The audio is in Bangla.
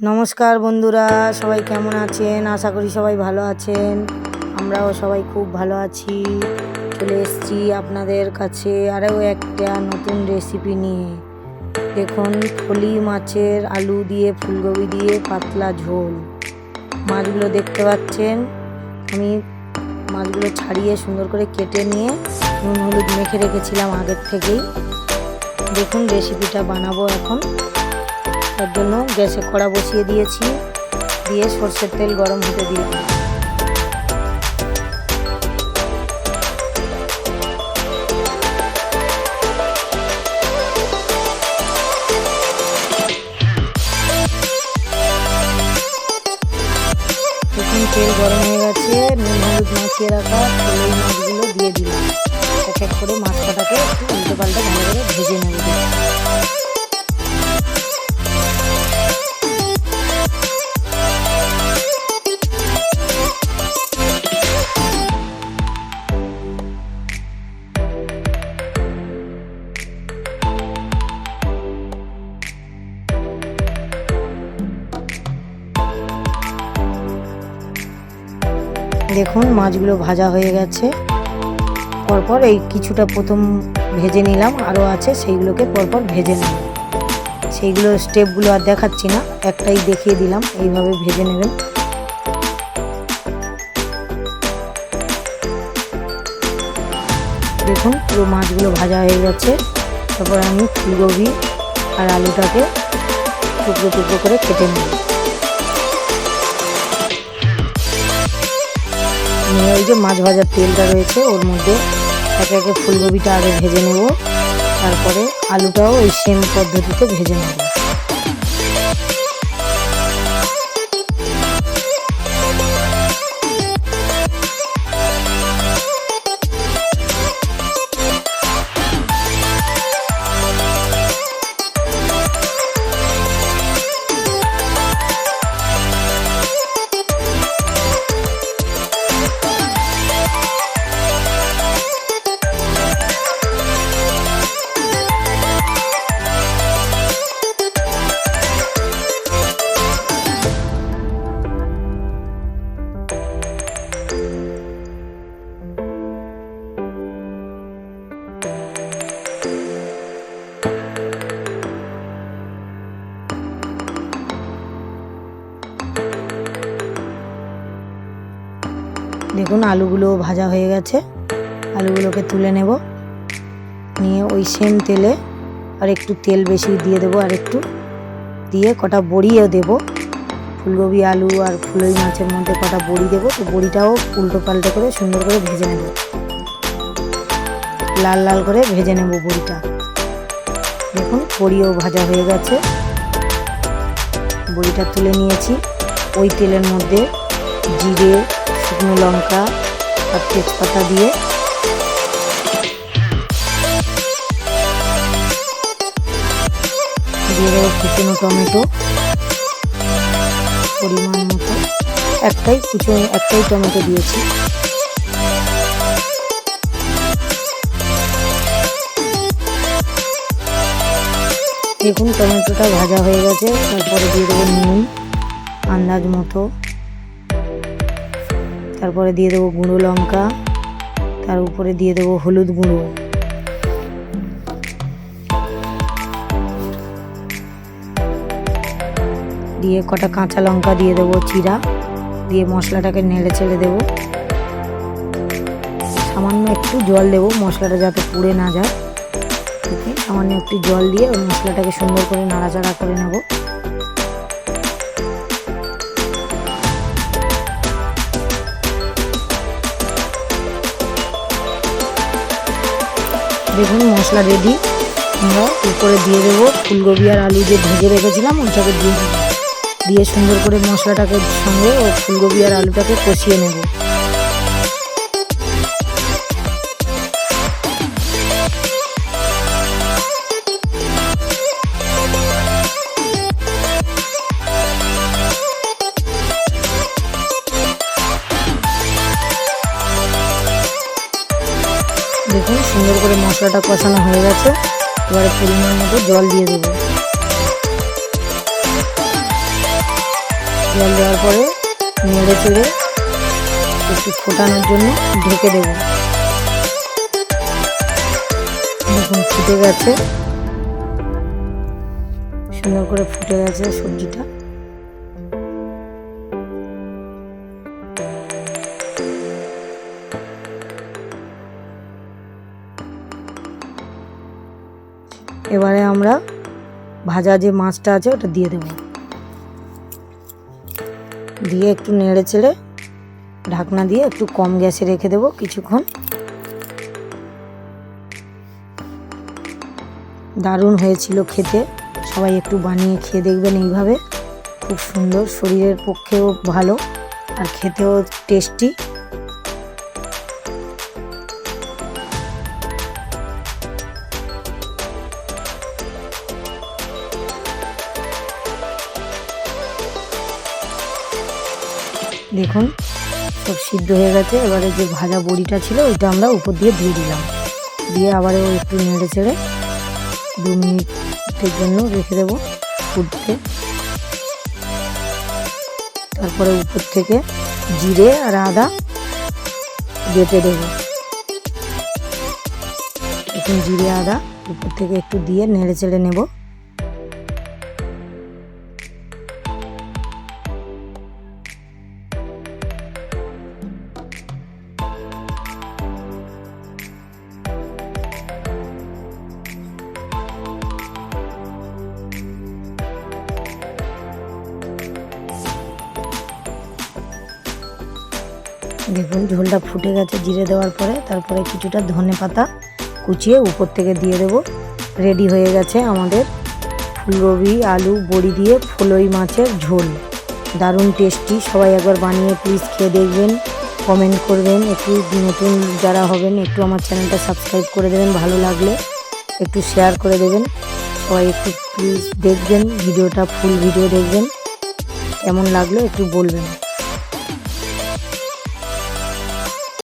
নমস্কার বন্ধুরা, সবাই কেমন আছেন? আশা করি সবাই ভালো আছেন। আমরাও সবাই খুব ভালো আছি। চলে এসেছি আপনাদের কাছে আরও একটা নতুন রেসিপি নিয়ে। দেখুন ফলি মাছের আলু দিয়ে, ফুলকপি দিয়ে পাতলা ঝোল। মাছগুলো দেখতে পাচ্ছেন? আমি মাছগুলো ছাড়িয়ে সুন্দর করে কেটে নিয়ে নুন, হলুদ মেখে রেখেছিলাম আগের থেকেই। দেখুন রেসিপিটা বানাবো এখন। তার জন্য গ্যাসে কড়া বসিয়ে দিয়েছি। দিয়ে সর্ষের তেল গরম হতে দিলাম। তেল গরম হয়ে গেছে। নুন, হলুদ মাখিয়ে রাখা তেলের মাছগুলো দিয়ে দিলাম। এক এক করে মাছ কাটাকে উল্টো পাল্টে ভালো করে ভেজে নেব। দেখুন, মাছগুলো ভাজা হয়ে গেছে। পরপর এই কিছুটা প্রথম ভেজে নিলাম, আরও আছে, সেইগুলোকে পরপর ভেজে নেব। সেইগুলো স্টেপগুলো আর দেখাচ্ছি না, একটাই দেখিয়ে দিলাম, এইভাবে ভেজে নেবেন। দেখুন, পুরো মাছগুলো ভাজা হয়ে গেছে। তারপর আমি ফুলকপি আর আলুটাকে টুকরো টুকরো করে কেটে নেব। নিয়ে ওই যে মাছ ভাজার তেলটা রয়েছে, ওর মধ্যে একে একে ফুলকপিটা আগে ভেজে নেব। তারপরে আলুটাও ওই সেম পদ্ধতিতে ভেজে নেব। দেখুন আলুগুলো ভাজা হয়ে গেছে। আলুগুলোকে তুলে নেব। নিয়ে ওই সেম তেলে আর একটু তেল বেশি দিয়ে দেবো আর একটু। দিয়ে কটা বড়িও দেব। ফুলকপি, আলু আর ফুলই মাছের মধ্যে কটা বড়ি দেবো। তো বড়িটাও উল্টো পাল্টে করে সুন্দর করে ভেজে নেব। লাল লাল করে ভেজে নেব বড়িটা। দেখুন বড়িও ভাজা হয়ে গেছে। বড়িটা তুলে নিয়েছি। ওই তেলের মধ্যে জিরে শুকনো লঙ্কা আর তেজপাতা দিয়ে। দিয়ে কুচনো টমেটো। পরিমাণ মতো। একটাই কুচো, একটাই টমেটো দিয়েছি। দেখুন টমেটোটা ভাজা হয়ে গেছে। তারপরে দিয়ে দেবো নুন, আন্দাজ মতো। তারপরে দিয়ে দেবো গুঁড়ো লঙ্কা, তার উপরে দিয়ে দেবো হলুদ গুঁড়ো। দিয়ে কটা কাঁচা লঙ্কা দিয়ে দেবো চিরা, দিয়ে মশলাটাকে নেড়ে ছেড়ে দেবো। সামান্য একটু জল দেবো, মশলাটা যাতে পুড়ে না যায়। সামান্য একটু জল দিয়ে ওই মশলাটাকে সুন্দর করে নাড়াচাড়া করে নেব। দেখুন মশলা রেডি আমরা উপরে দিয়ে দেবো? ফুলকপি আর আলু যে ভেজে রেখেছিলাম, ওইটাকে দিয়ে দিয়ে সুন্দর করে মশলাটাকে সঙ্গে ও ফুলকপি আর আলুটাকে কষিয়ে নেব। দেখুন সুন্দর করে মশলাটা কষানো হয়ে গেছে। এবারে পরিমাণ মতো জল দিয়ে দেবো। জল দেওয়ার পরে নেড়ে চেড়ে একটু ফোটানোর জন্য ঢেকে দেব। দেখুন, ফুটে গেছে। সুন্দর করে ফুটে গেছে সবজিটা। এবারে আমরা ভাজা যে মাছটা আছে ওটা দিয়ে দেবো। দিয়ে একটু নেড়ে চেড়ে ঢাকনা দিয়ে একটু কম গ্যাসে রেখে দেবো কিছুক্ষণ। দারুণ হয়েছিল খেতে। সবাই একটু বানিয়ে খেয়ে দেখবেন এইভাবে। খুব সুন্দর, শরীরের পক্ষেও ভালো আর খেতেও টেস্টি। দেখুন, সব সিদ্ধ হয়ে গেছে। এবারে যে ভাজা বড়িটা ছিল, ওইটা আমরা উপর দিয়ে দিয়ে দিলাম। দিয়ে আবারও একটু নেড়ে চেড়ে দু মিনিটের জন্য রেখে দেবো ফুটতে। তারপরে উপর থেকে জিরে আর আদা বেটে দেবো। এখন জিরে, আদা উপর থেকে একটু দিয়ে নেড়ে চেড়ে নেব। দেখুন ঝোলটা ফুটে গেছে জিরে দেওয়ার পরে, তারপরে কিছুটা ধনে পাতা কুচিয়ে উপর থেকে দিয়ে দেব। রেডি হয়ে গেছে আমাদের ফুলকপি, আলু, বড়ি দিয়ে ফুলই মাছের ঝোল। দারুণ টেস্টি সবাই একবার বানিয়ে প্লিজ খেয়ে দেখবেন কমেন্ট করবেন। একটু নতুন যারা হবেন, একটু আমার চ্যানেলটা সাবস্ক্রাইব করে দেবেন, ভালো লাগলে একটু শেয়ার করে দেবেন। সবাই একটু প্লিজ দেখবেন, ভিডিওটা ফুল ভিডিও দেখবেন। কেমন লাগল একটু বলবেন।